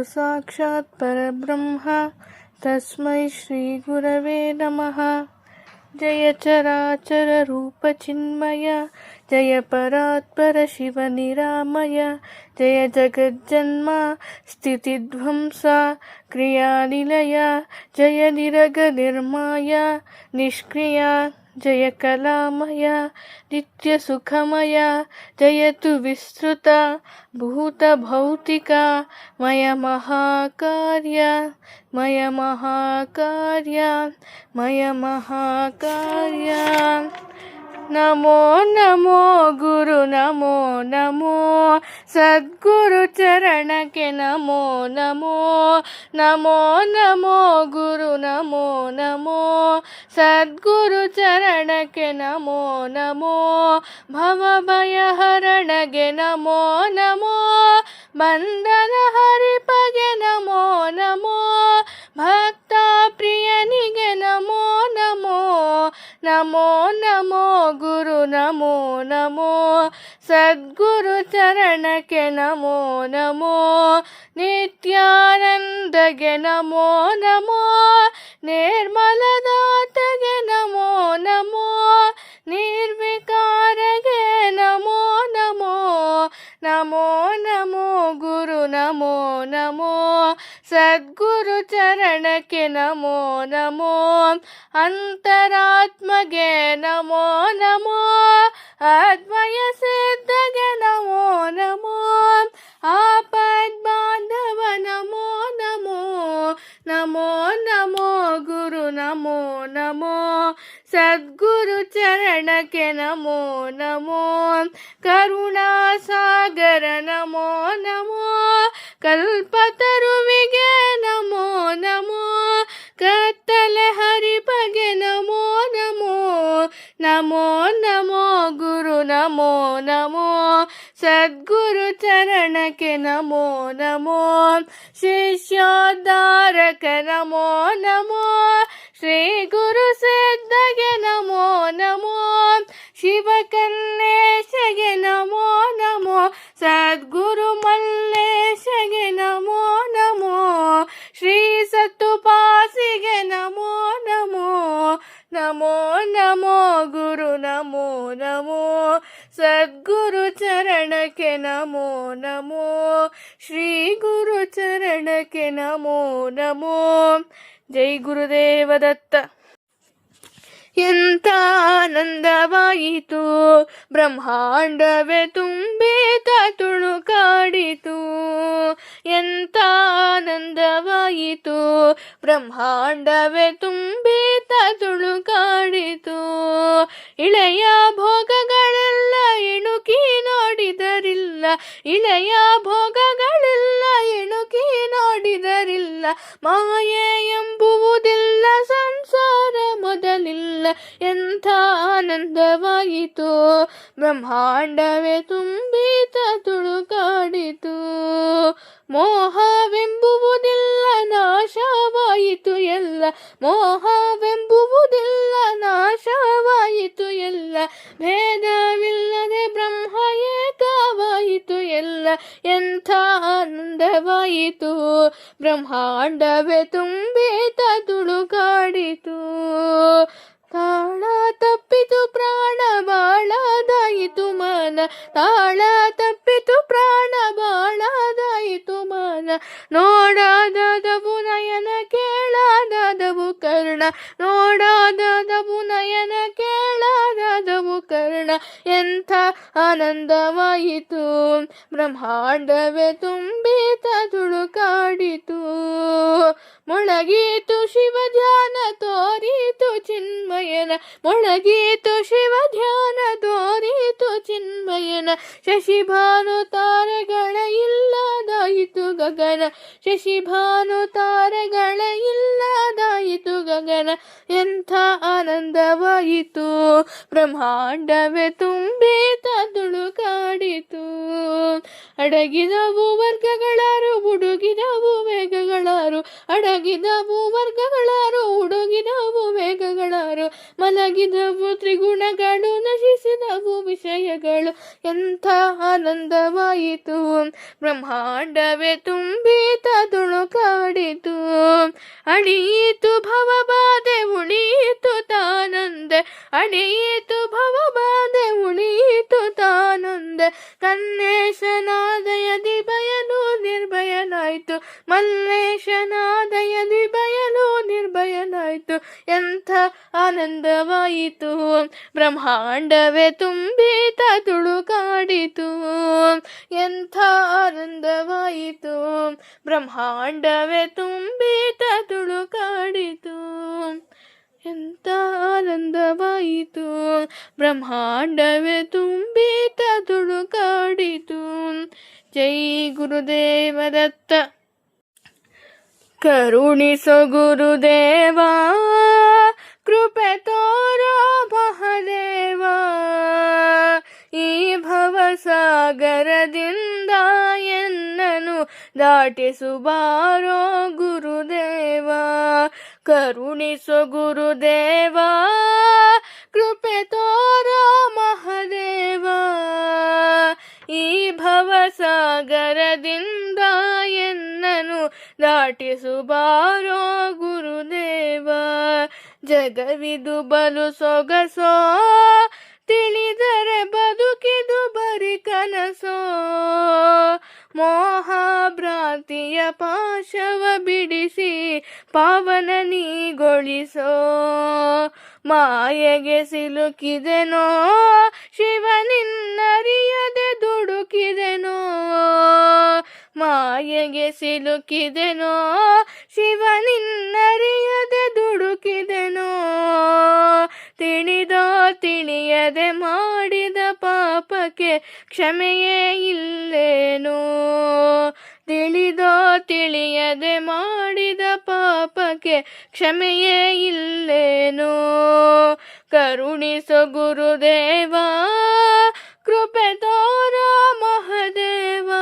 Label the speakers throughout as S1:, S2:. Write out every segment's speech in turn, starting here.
S1: गुरुसाक्षात् परब्रह्म। तस्मै श्रीगुरवे नमः। जय चराचररूपचिन्मय जय परात्पर शिवनिरामय जय जगज्जन्मा स्थितिध्वंसा। क्रियानिलय। जय निरगनिर्माय निष्क्रिया జయ కళామయ నిత్య సుఖమయ జయతు విస్తృత భూత భౌతిక మయ మహాకార్య మయ మహాకార్య మయ మహాకార్య. ಗುರು ನಮೋ ನಮೋ ಸದ್ಗುರು ಚರಣಕ್ಕೆ ನಮೋ ನಮೋ ನಮೋ ನಮೋ ಗುರು ನಮೋ ನಮೋ ಸದ್ಗುರು ಚರಣಕ್ಕೆ ನಮೋ ನಮೋ ಭವ ಭಯ ಹರಣಗೆ ನಮೋ ನಮೋ ಬಂಧನ ಹರಿಪಗೆ ನಮೋ ನಮೋ ಭಕ್ತ ಪ್ರಿಯನಿಗೆ ನಮೋ ನಮೋ ನಮೋ ನಮೋ ಗುರು ನಮೋ ನಮೋ ಸದ್ಗುರು ಚರಣಕ್ಕೆ ನಮೋ ನಮೋ ನಿತ್ಯಾನಂದಗೆ ನಮೋ ನಮೋ ನಿರ್ಮಲದಾತಗೆ ನಮೋ ನಮೋ ನಿರ್ವಿಕಾರಗೆ ನಮೋ ನಮೋ ನಮೋ ನಮೋ ಗುರು ನಮೋ ನಮೋ ಸದ್ಗುರು ಚರಣಕ್ಕೆ ನಮೋ ನಮೋ ಅಂತರಾತ್ಮಗೆ ನಮೋ ನಮೋ ಅದ್ವಯ ಸಿದ್ಧಗೆ ನಮೋ ನಮೋ ಆಪದ್ ಬಾಂಧವ ನಮೋ ನಮೋ ನಮೋ ನಮೋ ಗುರು ನಮೋ ನಮೋ, ಸದ್ಗುರು ಚರಣಕ್ಕೆ ನಮೋ ನಮೋ ಕರುಣಾ ಸಾಗರ ನಮೋ ನಮೋ, ಕಲ್ಪತರುವಿಗೆ ನಮೋ ನಮೋ ನಮೋ ಸದ್ಗುರು ಚರಣಕ್ಕೆ ನಮೋ ನಮೋ ಶಿಷ್ಯೋದ್ಧಾರಕ ನಮೋ ನಮೋ ಶ್ರೀ ಗುರು ಸಿದ್ಧಗೆ ನಮೋ ನಮೋ ಶಿವಕನ್ನೇಶಗೆ ನಮೋ ನಮೋ ಸದ್ಗುರು ಮಲ್ಲೇಶಗೆ ನಮೋ ನಮೋ ಶ್ರೀ ಸತ್ತುಪಾಸಿಗೆ ನಮೋ ನಮೋ ನಮೋ ನಮೋ ಗುರು ನಮೋ ನಮೋ ಸದ್ಗುರು ಚರಣಕ್ಕೆ ನಮೋ ನಮೋ ಶ್ರೀ ಗುರು ಚರಣಕ್ಕೆ ನಮೋ ನಮೋ ಜೈ ಗುರುದೇವ ದತ್ತ ಎಂಥ ಆನಂದವಾಯಿತು. ಬ್ರಹ್ಮಾಂಡವೇ ತುಂಬೇತ ತುಳುಕಾಡಿತು ಎಂಥ ಆನಂದವಾಯಿತು. ಬ್ರಹ್ಮಾಂಡವೇ ತುಂಬೇತ ತುಳುಕಾಡಿತು ಇಳೆಯ ಭೋಗಗಳೆಲ್ಲ ಇಳೆಯ ಭೋಗಗಳೆಲ್ಲ ಇಣುಕಿ ನೋಡಿದರಿಲ್ಲ ಮಾಯೆ ಎಂಬುವುದಿಲ್ಲ ಸಂಸಾರ ಮೊದಲಿಲ್ಲ ಎಂಥ ಆನಂದವಾಯಿತು. ಬ್ರಹ್ಮಾಂಡವೇ ತುಂಬಿತ ತುಳುಕಾಡಿತು ಮೋಹವೆಂಬುವುದಿಲ್ಲ ನಾಶವಾಯಿತು ಎಲ್ಲ. ಮೋಹವೆಂಬುವುದಿಲ್ಲ ನಾಶವಾಯಿತು ಎಲ್ಲ. ಭೇದವಿಲ್ಲದೆ ಬ್ರಹ್ಮ ಏಕವಾಯಿತು ಎಲ್ಲ. ಎಂಥ ಆನಂದವಾಯಿತು. ಬ್ರಹ್ಮಾಂಡವೇ ತುಂಬಿತ ತುಳುಕಾಡಿತು ತಾಳ ತಪ್ಪಿತು ಪ್ರಾಣ ಬಾಳದಾಯಿತು ಮನ. ತಾಳ ತಪ್ಪಿತು ಪ್ರಾಣ ಬಾಳದಾಯಿತು ಮನ. ನೋಡಾದವು ನಯನ ಕೇಳಾದವು ಕರ್ಣ. ನೋಡಾದವು ನಯನ ಕೇಳಾದವು ಕರ್ಣ. ಎಂಥ ಆನಂದವಾಯಿತು. ಬ್ರಹ್ಮಾಂಡವೇ ತುಂಬಿತ ತುಳುಕಾಡಿತು ಮೊಳಗೀತು ಶಿವ ಧ್ಯಾನ ತೋರಿತು ಚಿನ್ಮಯನ, ಮೊಳಗೀತು ಶಿವ ಧ್ಯಾನ ತೋರಿತು ಚಿನ್ಮಯನ. ಶಶಿಭಾನು ತಾರೆಗಳ ಇಲ್ಲದಾಯಿತು ಗಗನ ಶಶಿಭಾನು ತಾರೆಗಳ ಇಲ್ಲದಾಯಿತು ಗಗನ. ಎಂಥ ಆನಂದವಾಯಿತು, ಬ್ರಹ್ಮಾಂಡವೇ ತುಳು ತುಳುಕಾಡಿತು ಅಡಗಿದವು ವರ್ಗಗಳಾರು, ಬುಡುಗಿದವು ವೇಗಗಳಾರು, ಅಡಗ ಅಡಗಿದವು ವರ್ಗಗಳಾರು ಹುಡುಗಿದವು ವೇಗಗಳಾರು ಮಲಗಿದವು ತ್ರಿಗುಣಗಳು ನಶಿಸಿದವು. ಎಂಥ ಆನಂದವಾಯಿತು. ಬ್ರಹ್ಮಾಂಡವೇ ತುಂಬಿತ ತುಳುಕಾಡಿತು ಅಳಿಯಿತು ಭವಬಾಧೆ, ಉಳಿಯಿತು ತಾನಂದೆ. ಅಳಿಯಿತು ಭವಬಾಧೆ, ಉಳಿಯಿತು ತಾನಂದೆ. ಕನ್ನೇಶನಾದಯದಿ ಬಯಲು ನಿರ್ಭಯನಾಯ್ತು. ಮಲ್ಲೇಶನಾದಯದಿ ಬಯಲು ನಿರ್ಭಯನಾಯ್ತು. ಎಂಥ ಆನಂದವಾಯಿತು. ಬ್ರಹ್ಮಾಂಡವೇ ತುಂಬಿತ ತುಳುಕಾಡಿತು ಎಂಥ ಆನಂದವಾಯಿತು. ಬ್ರಹ್ಮಾಂಡವೇ ತುಂಬಿತ ತುಳುಕಾಡಿತು ಎಂಥ ಆನಂದವಾಯಿತು. ಬ್ರಹ್ಮಾಂಡವೇ ತುಂಬಿತ ತುಳುಕಾಡಿತು ಜೈ ಗುರುದೇವದತ್ತ. ಕರುಣಿಸೋ ಗುರುದೇವ. ಕೃಪೆ ತೋರೋ ಮಹದೇವ. ಈ ಭವಸಾಗರದಿಂದ ಎನ್ನನು ದಾಟಿಸುಬಾರೋ ಗುರುದೇವ. ಕರುಣಿಸು ಗುರುದೇವ. ಕೃಪೆ ತೋರೋ ಮಹದೇವ. ಈ ಭವಸಾಗರದಿಂದ ಎನ್ನನು ದಾಟಿಸುಬಾರೋ ಗುರುದೇವ. ಜಗವಿದು ಬಲು ಸೊಗಸೋ ತಿಳಿದರೆ ಬದುಕಿದು ಬರಿ ಕನಸೋ. ಮೋಹ ಭ್ರಾಂತಿಯ ಪಾಶವ ಬಿಡಿಸಿ ಪಾವನ ನೀಗೊಳಿಸೋ. ಮಾಯೆಗೆ ಸಿಲುಕಿದೆನೋ, ಶಿವನಿನ್ನರಿಯದೆ ದುಡುಕಿದೆನೋ. ಮಾಯೆಗೆ ಸಿಲುಕಿದೆನೋ, ಶಿವನಿನ್ನರಿಯದೆ ದುಡುಕಿದೆನೋ. ತಿಳಿದೋ ತಿಳಿಯದೆ ಮಾಡಿದ ಪಾಪಕ್ಕೆ ಕ್ಷಮೆಯೇ ಇಲ್ಲೇನೋ? ತಿಳಿದೋ, ತಿಳಿಯದೆ ಮಾಡಿದ ಪಾಪಕ್ಕೆ ಕ್ಷಮೆಯೇ ಇಲ್ಲೇನೋ? ಕರುಣಿಸು ಗುರುದೇವ, ಕೃಪೆ ತೋರ ಮಹದೇವ.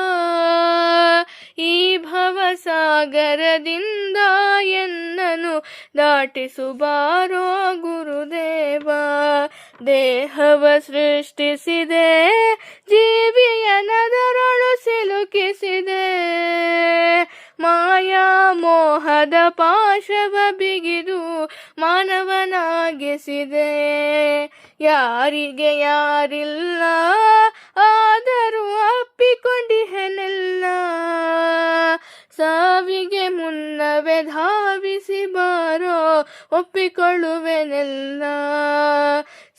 S1: ಈ ಭವಸಾಗರದಿಂದ ಎನ್ನನು ದಾಟಿಸುಬಾರೋ ಗುರುದೇವ. ದೇಹವ ಸೃಷ್ಟಿಸಿದೆ ಜೀವಿಯ ನದರೊಳು ಸಿಲುಕಿಸಿದೆ. ಮಾಯಾ ಮೋಹದ ಪಾಶವ ಬಿಗಿದು ಮಾನವನಾಗಿಸಿದೆ. ಯಾರಿಗೆ ಯಾರಿಲ್ಲ, ಆದರೂ ಅಪ್ಪಿಕೊಂಡಿಹೆನೆಲ್ಲ ಸಾವಿಗೆ ಮುನ್ನವೇ ಧಾವಿಸಿ ಬಾರೋ ಒಪ್ಪಿಕೊಳ್ಳುವೆನೆಲ್ಲ.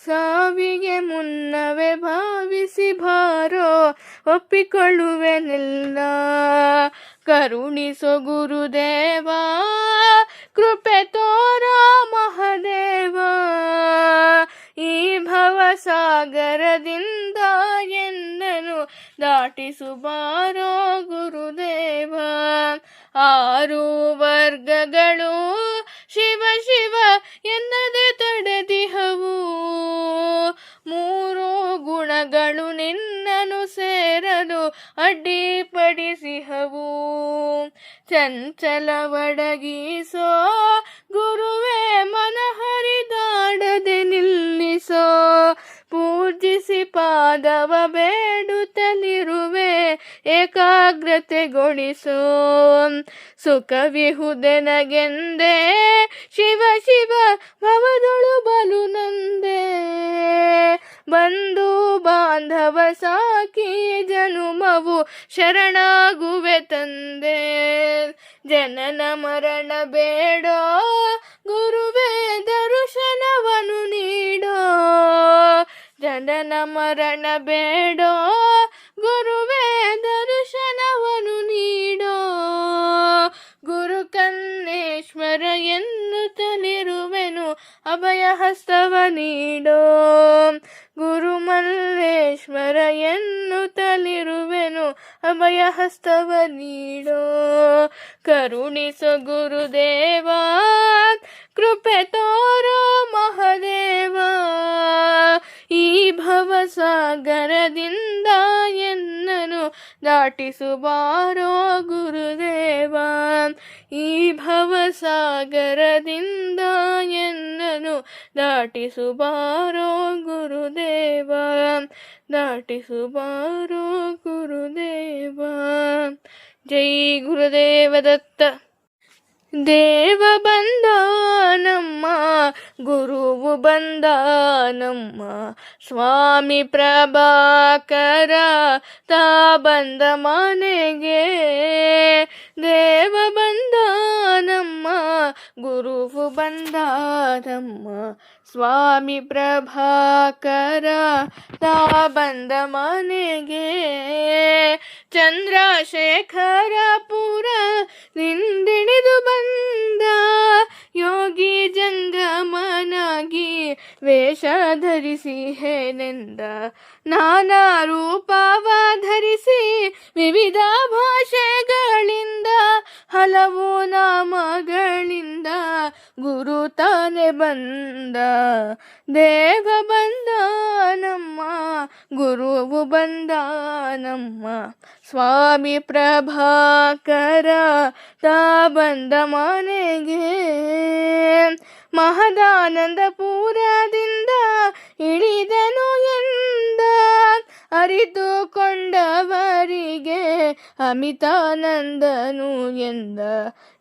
S1: ಸಾವಿಗೆ ಮುನ್ನವೇ ಭಾವಿಸಿ ಭಾರೋ ಒಪ್ಪಿಕೊಳ್ಳುವೆನೆಲ್ಲ ಕರುಣಿಸೋ ಗುರುದೇವ, ಕೃಪೆ ತೋರ ಮಹದೇವ. ಈ ಭವಸಾಗರದಿಂದ ಎನ್ನನು ದಾಟಿಸುಬಾರೋ ಗುರುದೇವ. ಆರು ವರ್ಗಗಳು ಶಿವ ಶಿವ ಎನ್ನದೆ ತಡೆದಿಹವು. ಮೂರು ಗುಣಗಳು ನಿನ್ನನು ಸೇರಲು ಅಡ್ಡಿಪಡಿಸಿಹವು. ಚಂಚಲವಡಗಿಸೋ ಗುರುವೇ ಏಕಾಗ್ರತೆಗೊಳಿಸೋ. ಸುಖವಿಹುದೆನಗೆಂದೇ ಶಿವ ಶಿವ, ಭವದೊಳು ಬಲು ನಂದೆ. ಬಂಧು ಬಾಂಧವ ಸಾಕಿ ಜನುಮವು ಶರಣಾಗುವೆ ತಂದೆ. ಜನನ ಮರಣ ಬೇಡೋ. ಗುರುವೇ, ದರ್ಶನವನು ನೀಡೋ. ಜನನ ಮರಣ ಬೇಡೋ. ಗುರುವೇ ಹಸ್ತವ ನೀಡೋ. ಕರುಣಿಸೋ ಗುರುದೇವ, ಕೃಪೆ ತೋರೋ ಮಹದೇವ. ಈ ಭವಸಾಗರದಿಂದ ಎನ್ನನು ದಾಟಿಸುವಾರೋ ಗುರುದೇವ. ಈ ಭವಸಾಗರದಿಂದ ಎನ್ನನು ದಾಟಿಸುವಾರೋ ಗುರುದೇವ. ದಾಟಿಸುಬಾರೋ ಗುರುದೇವ ಜೈ ಗುರುದೇವ ದತ್ತ ದೇವ ಬಂದ ನಮ್ಮ ಗುರುವು ಬಂದ ನಮ್ಮ ಸ್ವಾಮಿ ಪ್ರಭಾಕರ ತಾ ಬಂದ ಮನೆಗೆ ದೇವ ಬಂದ ನಮ್ಮ ಗುರುವು ಬಂದ ನಮ್ಮ ಸ್ವಾಮಿ ಪ್ರಭಾಕರ ತಾ ಬಂದ ಮನೆಗೆ ಚಂದ್ರಶೇಖರಪುರ ನಿಂದಿಡಿದು ಬಂದ ಯೋಗಿ ಜಂಗಮನಾಗಿ ವೇಷ ಧರಿಸಿ ಹೇನೆಂದ ನಾನಾ ರೂಪವ ಧರಿಸಿ ವಿವಿಧ ಭಾಷೆಗಳಿಂದ, ಹಲವು ನಾಮಗಳಿಂದ ಗುರು ತಾನೆ ಬಂದ. ದೇವ ಬಂದ ನಮ್ಮ, ಗುರುವು ಬಂದ ನಮ್ಮ. ಸ್ವಾಮಿ ಪ್ರಭಾಕರ, ತಾ ಬಂದ ಮನೆಗೆ. ಮಹದಾನಂದಪುರದಿಂದ ಇಳಿದನು ಎಂದ ಅರಿತುಕೊಂಡವರಿಗೆ ಅಮಿತಾನಂದನು ಎಂದ.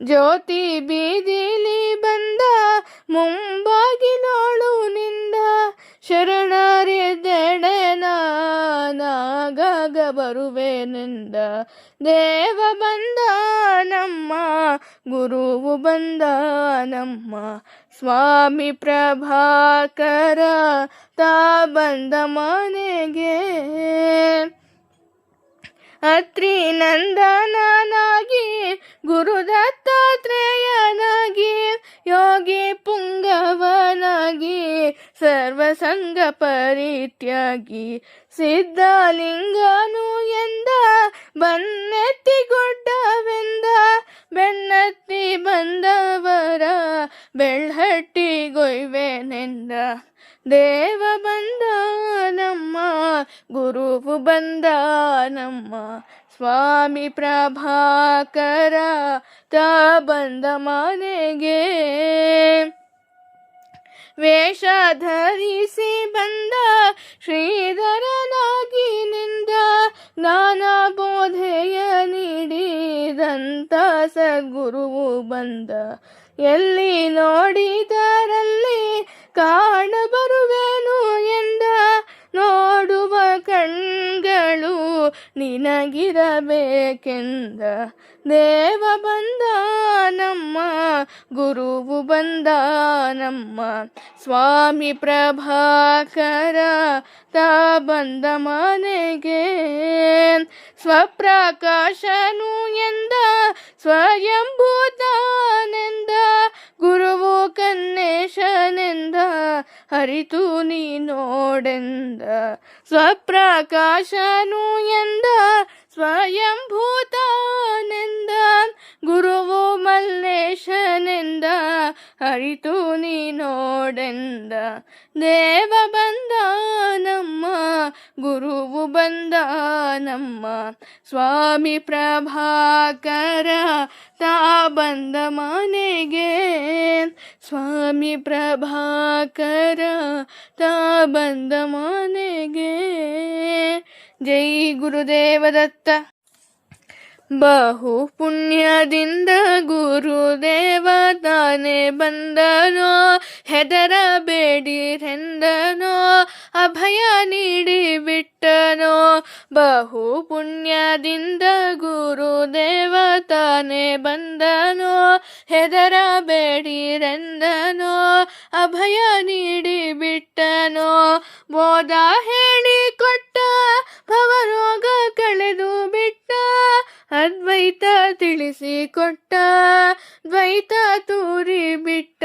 S1: ಜ್ಯೋತಿ ಬೀದಿಲಿ ಬಂದ ಮುಂಬಾಗಿಲೋಳು ನಿಂದ. ಶರಣರೆದೆಡೆನ ನಾಗಾಗ ಬರುವೆನೆಂದ. ದೇವ ಬಂದ ನಮ್ಮ, ಗುರುವು ಬಂದ ನಮ್ಮ. ಸ್ವಾಮಿ ಪ್ರಭಾಕರ ತಾ ಬಂದ ಮನೆಗೆ ಅತ್ರಿ ನಂದನನಾಗಿ ಗುರುದತ್ತಾತ್ರೇಯನಾಗಿ ಯೋಗಿ ಪುಂಗವನಾಗಿ ಸರ್ವಸಂಗ ಪರಿತ್ಯಾಗಿ ಸಿದ್ಧಲಿಂಗನು ಎಂದ ಬನ್ನೆತ್ತಿಗೊಡ್ಡವೆಂದ ಬೆನ್ನತ್ತಿ ಬಂದವರ ಬೆಳ್ಹಟ್ಟಿಗೊಯ್ವೆನೆಂದ ದೇವ ಬಂದ ನಮ್ಮ, ಗುರುವು ಬಂದ ನಮ್ಮ. ಸ್ವಾಮಿ ಪ್ರಭಾಕರ ತ ಬಂದ ಮನೆಗೆ. ವೇಷ ಧರಿಸಿ ಬಂದ ಶ್ರೀಧರನಾಗಿ ನಿಂದ ಜ್ಞಾನ ಬೋಧೆಯ ನೀಡಿದಂತ ಸದ್ಗುರುವು ಬಂದ. ಎಲ್ಲಿ ನೋಡಿದರಲ್ಲಿ ಕಾಣಬರುವೆನು ಎಂದ ನೋಡುವ ಕಣ್ಗಳು ನಿನಗಿರಬೇಕೆಂದ. ದೇವ ಬಂದ ನಮ್ಮ, ಗುರುವು ಬಂದ ನಮ್ಮ. ಸ್ವಾಮಿ ಪ್ರಭಾಕರ ತ ಬಂದ ಮನೆಗೆ. ಸ್ವಪ್ರಕಾಶನು ಎಂದ, ಸ್ವಯಂಭೂತಾನೆಂದ. ಗುರುವು ಕನ್ನೇಶನೆಂದ ಹರಿತು ನೀ ನೋಡೆಂದ ಸ್ವಪ್ರಕಾಶನು ಎಂದ ಸ್ವಯಂಭೂತಾನೆಂದ, ಗುರುವು ಮಲ್ಲೇಶನೆಂದ, ಅರಿತು ನೀ ನೋಡೆಂದ ದೇವ ಬಂದ ನಮ್ಮ, ಗುರುವು ಬಂದ ನಮ್ಮ. ಸ್ವಾಮಿ ಪ್ರಭಾಕರ, ತಾ ಬಂದ ಮನೆಗೆ. ಸ್ವಾಮಿ ಪ್ರಭಾಕರ, ತಾ ಬಂದ ಮನೆಗೆ. ಜೈ ಗುರುದೇವ ದತ್ತ ಬಹು ಪುಣ್ಯದಿಂದ ಗುರುದೇವ ತಾನೆ ಬಂದನೋ, ಹೆದರಬೇಡಿರೆಂದನೋ, ಅಭಯ ನೀಡಿ ಬಿಟ್ಟನೋ ಬಹು ಪುಣ್ಯದಿಂದ ಗುರುದೇವ ತಾನೆ ಬಂದನೋ, ಹೆದರಬೇಡಿರೆಂದನೋ, ಅಭಯ ನೀಡಿ ಬಿಟ್ಟನೋ, ಬೋಧ ಭವರೋಗ ಕಳೆದು ಬಿಟ್ಟ. ಅದ್ವೈತ ತಿಳಿಸಿ ಕೊಟ್ಟ ದ್ವೈತ ತೂರಿ ಬಿಟ್ಟ.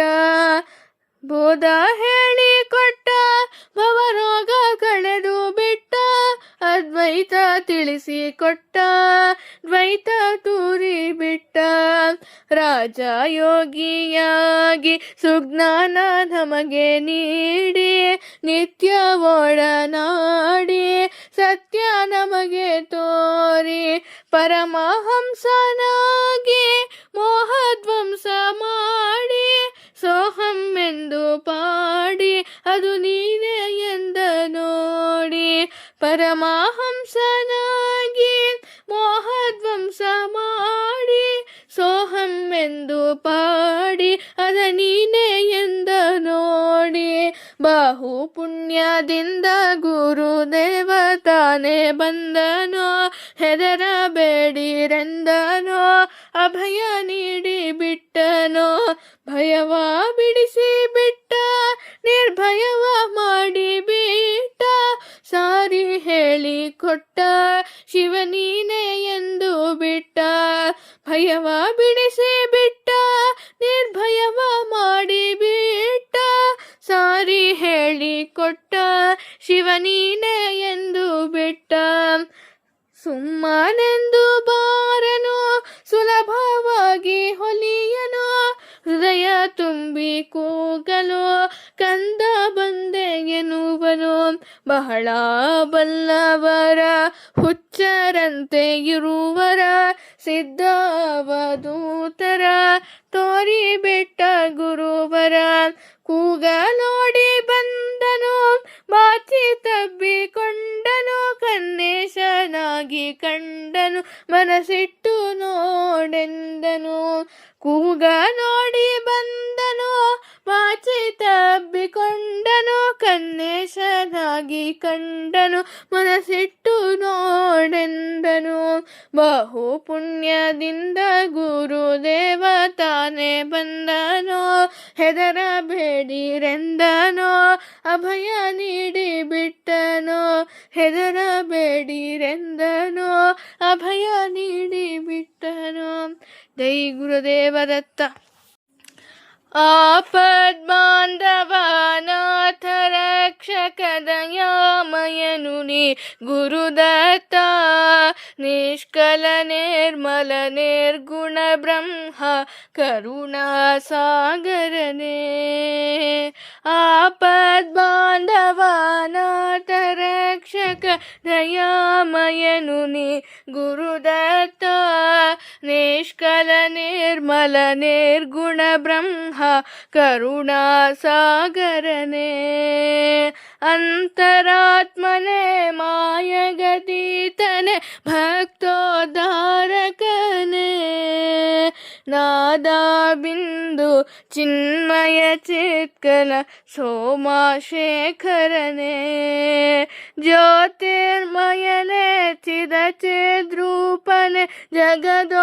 S1: ಬೋಧ ಹೇಳಿ ಕೊಟ್ಟ ಭವರೋಗ ಕಳೆದು ಬಿಟ್ಟ. ಅದ್ವೈತ ತಿಳಿಸಿ ಕೊಟ್ಟ ದ್ವೈತ ತೂರಿ ಬಿಟ್ಟ. ರಾಜ ಯೋಗಿಯಾಗಿ ಸುಜ್ಞಾನ ನಮಗೆ ನೀಡಿ ನಿತ್ಯ ಒಡನಾಡಿ ಸತ್ಯ ನಮಗೆ ತೋರಿ, ಪರಮಹಂಸನಾಗಿ ಮೋಹಧ್ವಂಸ ಮಾಡಿ ಸೋಹಂ ಎಂದು ಪಾಡಿ, ಅದು ನೀನೇ ಎಂದ ನೋಡಿ, ಪರಮಹಂಸನಾಗಿ ಮೋಹಧ್ವಂಸ ಮಾಡಿ ಸೋಹಂ ಎಂದು ಪಾಡಿ, ಅದ ನೀನೇ ಎಂದ ನೋಡಿ. ಬಾಹು ಪುಣ್ಯದಿಂದ ಗುರು ದೇವತಾನೆ ಬಂದನೋ, ಹೆದರಬೇಡಿರೆಂದನೋ, ಅಭಯ ನೀಡಿ ಬಿಟ್ಟನೋ. ಭಯವ ಬಿಡಿಸಿ ಬಿಟ್ಟ, ನಿರ್ಭಯವ ಮಾಡಿ ಬಿಟ್ಟ ಸಾರಿ ಹೇಳಿ ಕೊಟ್ಟ ಶಿವನೀನೇ ಭಯವ ಬಿಡಿಸಿ ಬಿಟ್ಟ, ನಿರ್ಭಯವ ಮಾಡಿ ಬಿಟ್ಟ. ಸಾರಿ ಹೇಳಿ ಕೊಟ್ಟ, ಶಿವನೀನೇ ಎಂದು ಬಿಟ್ಟ. ಸುಮ್ಮನೆಂದು ಬಾರನು, ಸುಲಭವಾಗಿ ಹೊಲಿಯನು. ಹೃದಯ ತುಂಬಿ ಕೂಗಲು ಕಂದ ಬಂದೆ ಎನ್ನುವನು. ಬಹಳ ಬಲ್ಲವರ, ಹುಚ್ಚರಂತೆ ಇರುವರ, ಸಿದ್ಧವಧೂತರ ತೋರಿ ಬೆಟ್ಟ ಗುರುವರ. ಕೂಗ ನೋಡಿ ಬಂದನು, ಬಾಚಿ ತಬ್ಬಿಕೊಂಡನು, ಕನ್ನೇಶನಾಗಿ ಕಂಡನು ಮನಸ್ಸಿಟ್ಟು ನೋಡೆಂದನು. ಕೂಗ ಕನ್ನೇಶನಾಗಿ ಕಂಡನು, ಮನಸ್ಸಿಟ್ಟು ನೋಡೆಂದನು. ಬಹು ಪುಣ್ಯದಿಂದ ಗುರುದೇವ ತಾನೇ ಬಂದನೋ ಹೆದರಬೇಡಿರೆಂದನೋ ಅಭಯ ನೀಡಿ ಬಿಟ್ಟನೋ ಹೆದರಬೇಡಿರೆಂದನೋ ಅಭಯ ನೀಡಿ ಬಿಟ್ಟನೋ. ಜೈ ಗುರುದೇವದತ್ತ आपद्बान्धवानाथ रक्षकदयामयनुनि गुरुदत्ता निष्कलनिर्मलनिर्गुणब्रह्म करुणासागरने। आपद्बान्धवानाथ सागरने रक्षक दयामयनु गुरुदत्ता निष्कल निर्मल निर्गुण ब्रह्म करुणा सागरने अन्तरात्मने मायगतीतने भक्तोद्धारकने नादाबिन्दु चिन्मय सोमाशेखरने ज्योतिर्मयने चिदचिद्रूपने जगदोद्धारकने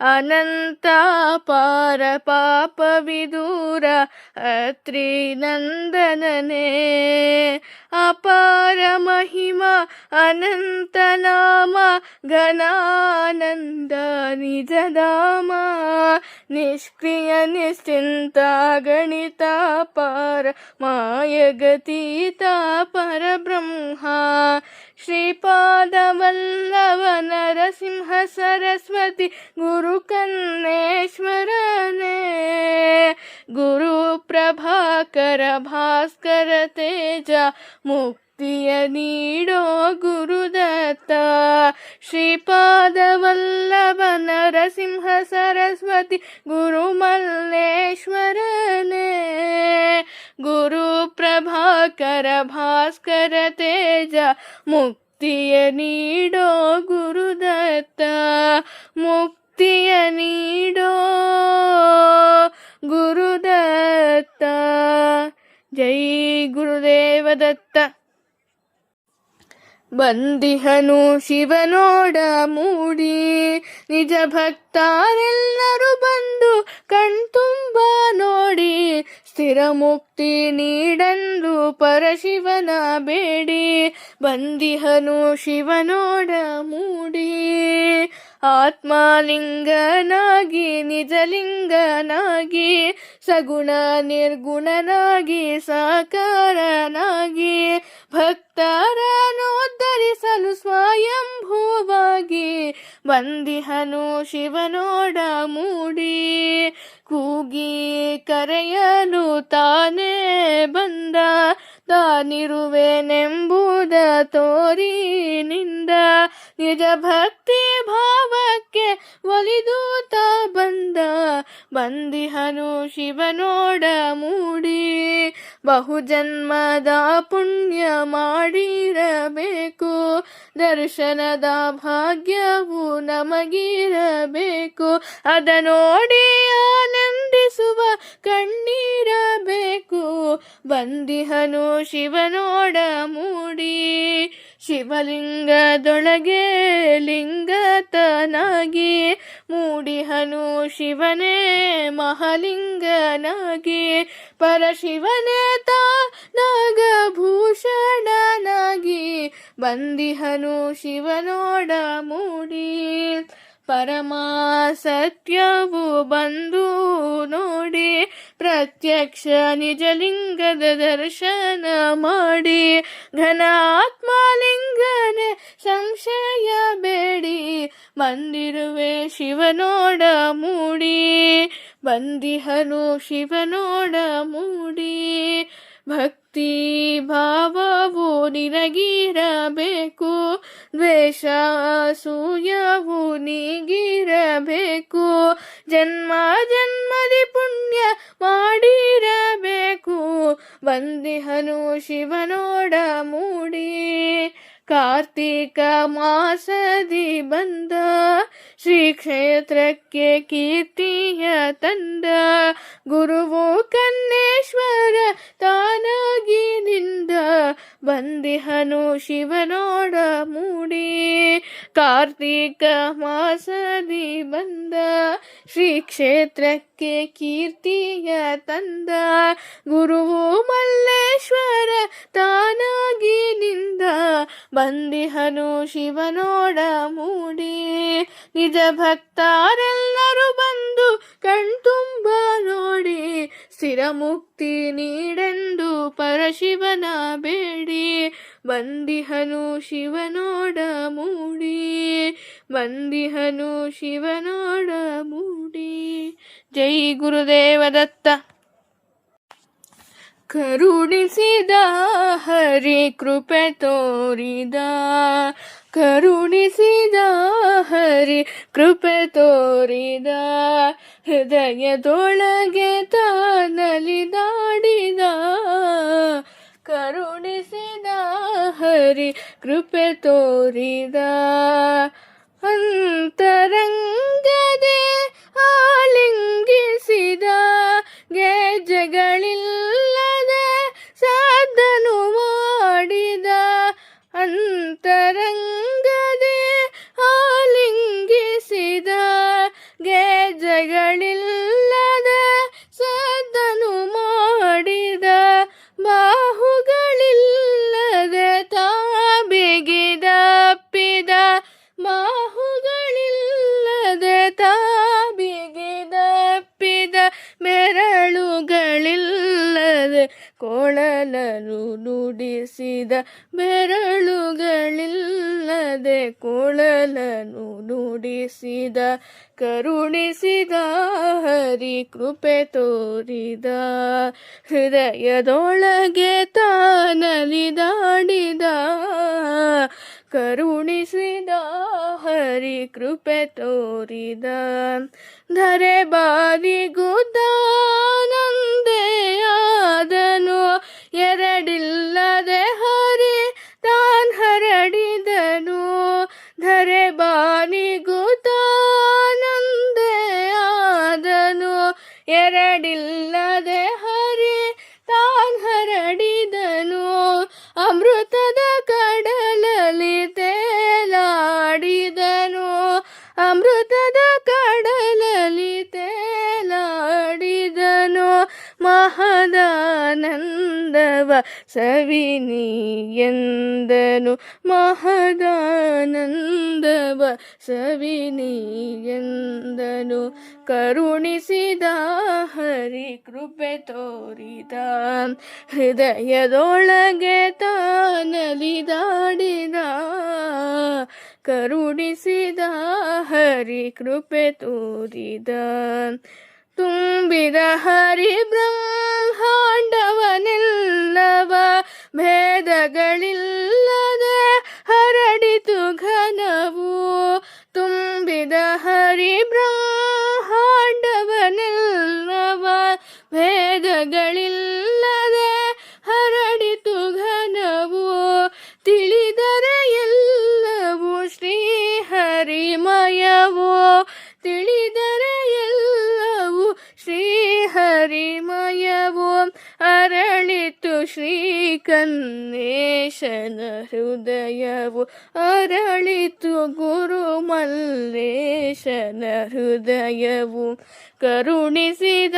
S1: अनन्ता पार पापविदुर अपारमहिमा अनन्तनाम गणानन्दा निजनाम निष्क्रियनिश्चिन्ता गणिता पर मायगतिता परब्रह्मा। ಅನಂತ ಪಾರ ಪಾಪ ವಿದೂರ ಅತ್ರಿ ನಂದನನೇ ಅಪಾರ ಮಹಿಮ ಅನಂತ ನಾಮ ಘನಾನಂದ ನಿಜಧಾಮ ನಿಷ್ಕ್ರಿಯ ನಿಶ್ಚಿಂತ ಗಣಿತ ಪಾರ ಮಾಯಗತೀತ ಪರಬ್ರಹ್ಮ ಶ್ರೀಪಾದವಲ್ಲವ ನರಸಿಂಹ ಸರಸ್ವತಿ ಗುರು ಕನ್ನೇಶ್ವರನೇ ಗುರು ಪ್ರಭಾಕರ ಭಾಸ್ಕರ ತೇಜ ಮುಕ್ತಿಯ ನೀಡೋ ಗುರುದತ್ತ ಶ್ರೀಪಾದವಲ್ಲಭ ನರಸಿಂಹ ಸರಸ್ವತಿ ಗುರು ಮಲ್ಲೇಶ್ವರನೇ ಗುರು ಪ್ರಭಾಕರ ಭಾಸ್ಕರ ತೇಜ ಮುಕ್ತಿಯ ನೀಡೋ ಗುರುದತ್ತ ಮುಕ್ತಿಯ ನೀಡೋ ಗುರುದತ್ತ ಜೈ ಗುರುದೇವದತ್ತ ಬಂದಿಹನು ಶಿವನೋಡ ಮೂಡಿ. ನಿಜ ಭಕ್ತಾರೆಲ್ಲರೂ ಬಂದು ಕಣ್ತುಂಬ ನೋಡಿ. ಸ್ಥಿರ ಮುಕ್ತಿ ನೀಡಂದು ಪರಶಿವನ ಬೇಡಿ. ಬಂದಿಹನು ಶಿವನೋಡ ಮೂಡಿ. ಆತ್ಮಲಿಂಗನಾಗಿ ನಿಜಲಿಂಗನಾಗಿ ಸಗುಣ ನಿರ್ಗುಣನಾಗಿ ಸಾಕಾರನಾಗಿ ಭಕ್ತರನ್ನು ಧರಿಸಲು ಸ್ವಯಂಭೂವಾಗಿ ಬಂದಿಹನು ಶಿವನೋಡ ಮೂಡಿ. ಕೂಗಿ ಕರೆಯಲು ತಾನೇ ಬಂದ, ತಾನಿರುವೆನೆಂಬುದ ತೋರಿ ನಿಂದ. ನಿಜ ಭಕ್ತಿ ಭಾವಕ್ಕೆ ಒಲಿದೂತ ಬಂದ, ಬಂದಿಹನು ಶಿವನೋಡ ಮೂಡಿ. ಬಹುಜನ್ಮದ ಪುಣ್ಯ ಮಾಡಿರಬೇಕು ದರ್ಶನದ ಭಾಗ್ಯವು ನಮಗಿರಬೇಕು. ಅದ ನೋಡಿ ಆನಂದಿಸುವ ಕಣ್ಣೀರಬೇಕು. ಬಂದಿಹನು ಶಿವನೋಡ ಮೂಡಿ. ಶಿವಲಿಂಗದೊಳಗೆ ಲಿಂಗತನಾಗಿ. ಮೂಡಿಹನು ಶಿವನೇ ಮಹಾಲಿಂಗನಾಗಿ. ಪರಶಿವನೇ ತ ನಾಗಭೂಷಣನಾಗಿ. ಬಂದಿಹನು ಶಿವನೋಡ ಮೂಡಿ. ಪರಮ ಸತ್ಯವು ಬಂದು ನೋಡಿ, ಪ್ರತ್ಯಕ್ಷ ನಿಜಲಿಂಗದ ದರ್ಶನ ಮಾಡಿ. ಘನ ಆತ್ಮಲಿಂಗನೆ ಸಂಶಯ ಬೇಡಿ ಬಂದಿರುವೆ ಶಿವನೋಡ ಮೂಡಿ. ಬಂದಿಹನು ಶಿವನೋಡ ಮೂಡಿ. ಭಕ್ತಿ ಭಾವವು ನಿನಗಿರಬೇಕು ದ್ವೇಷ ಸೂಯವು ನೀಗಿರಬೇಕು ಜನ್ಮ ಜನ್ಮದಿ ಪುಣ್ಯ ಮಾಡಿರಬೇಕು ಬಂದಿಹನು ಶಿವನೋಡ ಮೂಡಿ. ಕಾರ್ತೀಕ ಮಾಸದಿ ಬಂದ ಶ್ರೀ ಕ್ಷೇತ್ರಕ್ಕೆ ಕೀರ್ತಿಯ ತಂದ ಗುರುವು ಕನ್ನೇಶ್ವರ ತಾನಾಗಿ ನಿಂದ ಬಂದಿಹನು ಶಿವನೋಡ ಮೂಡಿ ಕಾರ್ತೀಕ ಮಾಸದಿ ಬಂದ ಶ್ರೀ ಕ್ಷೇತ್ರಕ್ಕೆ ಕೀರ್ತಿಯ ತಂದ ಗುರುವು ಮಲ್ಲೇಶ್ವರ ತಾನಾಗಿ ನಿಂದ ಬಂದಿಹನು ಶಿವನೋಡ ಮೂಡಿ. ನಿಜ ಭಕ್ತರೆಲ್ಲರೂ ಬಂದು ಕಣ್ತುಂಬ ನೋಡಿ. ಸ್ಥಿರ ಮುಕ್ತಿ ನೀಡೆಂದು ಪರಶಿವನ ಬೇಡಿ. ಬಂದಿಹನು ಶಿವನೋಡ ಮೂಡಿ. ಬಂದಿಹನು ಶಿವನೋಡ ಮೂಡಿ. ಜೈ ಗುರುದೇವ ದತ್ತ ಕರುಣಿಸಿದ ಹರಿ ಕೃಪೆ ತೋರಿದ. ಕರುಣಿಸಿದ ಹರಿ ಕೃಪೆ ತೋರಿದ. ಹೃದಯದೊಳಗೆ ತಾನಲಿದಾಡಿದ ಕರುಣಿಸಿದ ಹರಿ ಕೃಪೆ ತೋರಿದ. ಕರುಣಿಸಿದ ಹರಿ ಕೃಪೆ ತೋರಿದ ಹೃದಯದೊಳಗೆ ತಾನಲಿದಾಡಿದ ಕರುಣಿಸಿದ ಹರಿ ಕೃಪೆ ತೋರಿದ. ಧರೆ ಬಾರಿ ಆದನು ಎರಡಿಲ್ಲದೆ ಸವಿನಿ ಎಂದನು ಮಹದಾನಂದವ. ಸವಿನಿ ಎಂದನು ಕರುಣಿಸಿದ ಹರಿ ಕೃಪೆ ತೋರಿದ. ಹೃದಯದೊಳಗೆ ತಾನಲಿದಾಡಿದ ಕರುಣಿಸಿದ ಹರಿ ಕೃಪೆ ತೋರಿದ. ತುಂಬಿದ ಹರಿ ಬ್ರಹ್ಮಾಂಡವನೆಲ್ಲವ ಭೇದಗಳಿಲ್ಲದೆ ಹರಡಿತು ಘನವು ತುಂಬಿದ ಹರಿ ಬ್ರಹ್ಮಾಂಡವನೆಲ್ಲವ ಭೇದಗಳಿಲ್ಲದೆ ಶ್ರೀಕನ್ನೇಶನ ಹೃದಯವು ಅರಳಿತು. ಗುರು ಮಲ್ಲೇಶನ ಹೃದಯವು ಕರುಣಿಸಿದ.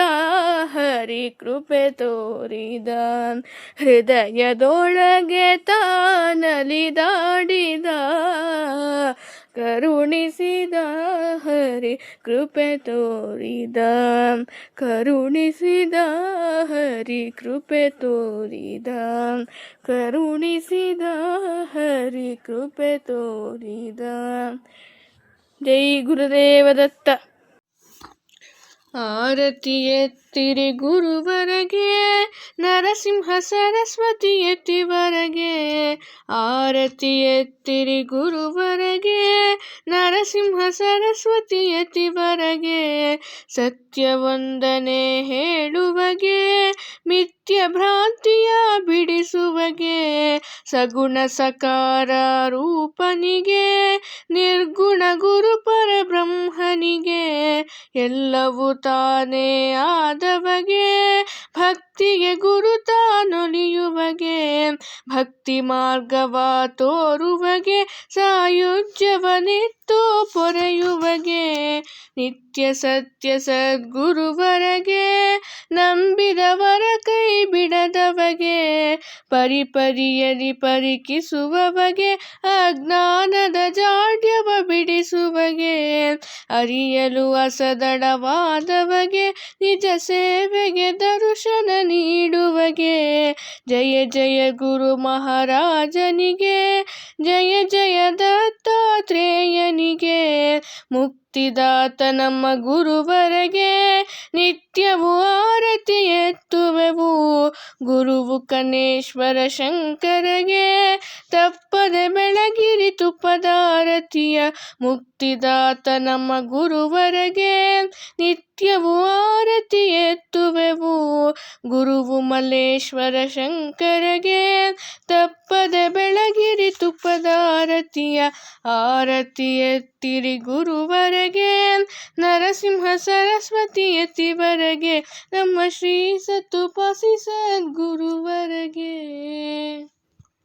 S1: ಹರಿ ಕೃಪೆ ತೋರಿದ. ಹೃದಯದೊಳಗೆ ತಾನಲಿದಾಡಿದ ಕರುಣಿಸಿದ ಹರಿ ಕೃಪೆ ತೋರಿದ. ಕರುಣಿಸಿದ ಹರಿ ಕೃಪೆ ತೋರಿದ. ಕರುಣಿಸಿದ ಹರಿ ಕೃಪೆ ತೋರಿದ. ಜೈ ಗುರುದೇವದತ್ತ ಆರತಿ ಎತ್ತಿರಿ ಗುರುವರಗೆ, ನರಸಿಂಹ ಸರಸ್ವತಿ ಎತ್ತಿವರಗೆ. ಆರತಿ ಎತ್ತಿರಿ ಗುರುವರೆಗೆ ನರಸಿಂಹ ಸರಸ್ವತಿ ಸತ್ಯ ಸತ್ಯವೊಂದನೆ ಹೇಳುವಗೆ ಭ್ರಾಂತಿಯ ಬಿಡಿಸುವಗೆ, ಸಗುಣ ಸಕಾರ ರೂಪನಿಗೆ, ನಿರ್ಗುಣ ಗುರು ಪರಬ್ರಹ್ಮನಿಗೆ, ಎಲ್ಲವೂ ತಾನೇ ಆದವಗೆ, ಭಕ್ತಿಗೆ ಗುರು ತಾನೊಲಿಯುವಗೆ, ಭಕ್ತಿ ಮಾರ್ಗವ ತೋರುವಗೆ ಸಾಯುಜ್ಯವನಿತ್ತು ಪೊರೆಯುವಗೆ, ನಿತ್ಯ ಸತ್ಯ ಸದ್ಗುರುವರಗೆ ನಂಬಿದವರ ಕೈ ಬಿಡದವಗೆ, ಪರಿಪರಿಯಲಿ ಪರಿಕಿಸುವವಗೆ ಅಜ್ಞಾನದ ಜಾಡ್ಯವ ಬಿಡಿಸುವಗೆ, ಅರಿಯಲು ಅಸದಡವಾದವಗೆ, ನಿಜ ಸೇವೆಗೆ ದರ್ಶನ ನೀಡುವಗೆ. ಜಯ ಜಯ ಗುರು ಮಹಾರಾಜನಿಗೆ, ಜಯ ಜಯ ದತ್ತಾತ್ರೇಯನಿಗೆ ಮುಕ್ತಿದಾತ ನಮ್ಮ ಗುರುವರೆಗೆ ನಿತ್ಯವೂ ಆರತಿ ಎತ್ತುವೆವು. ಗುರುವು ಕನೇಶ್ವರ ಶಂಕರಗೆ ತಪ್ಪದೆ ಬೆಳಗಿರಿ ತುಪ್ಪದಾರತಿಯ ಮುಕ್ತಿದಾತ ನಮ್ಮ ಗುರುವರೆಗೆ ನಿತ್ಯವೂ ಆರತಿ ಎತ್ತುವೆವು. ಗುರುವು ಮಲ್ಲೇಶ್ವರ ಶಂಕರಗೆ ತಪ್ಪದೆ ಬೆಳಗಿರಿ ತುಪ್ಪದಾರತಿಯ ಆರತಿ ಎತ್ತಿರಿ ಗುರುವರೆಗೆ, ನರಸಿಂಹ ಸರಸ್ವತಿ ಎತ್ತಿವರೆಗೆ, ನಮ್ಮ ಶ್ರೀ ಸತ್ತುಪಾಸಿ ಸದ್ಗುರುವರೆಗೆ.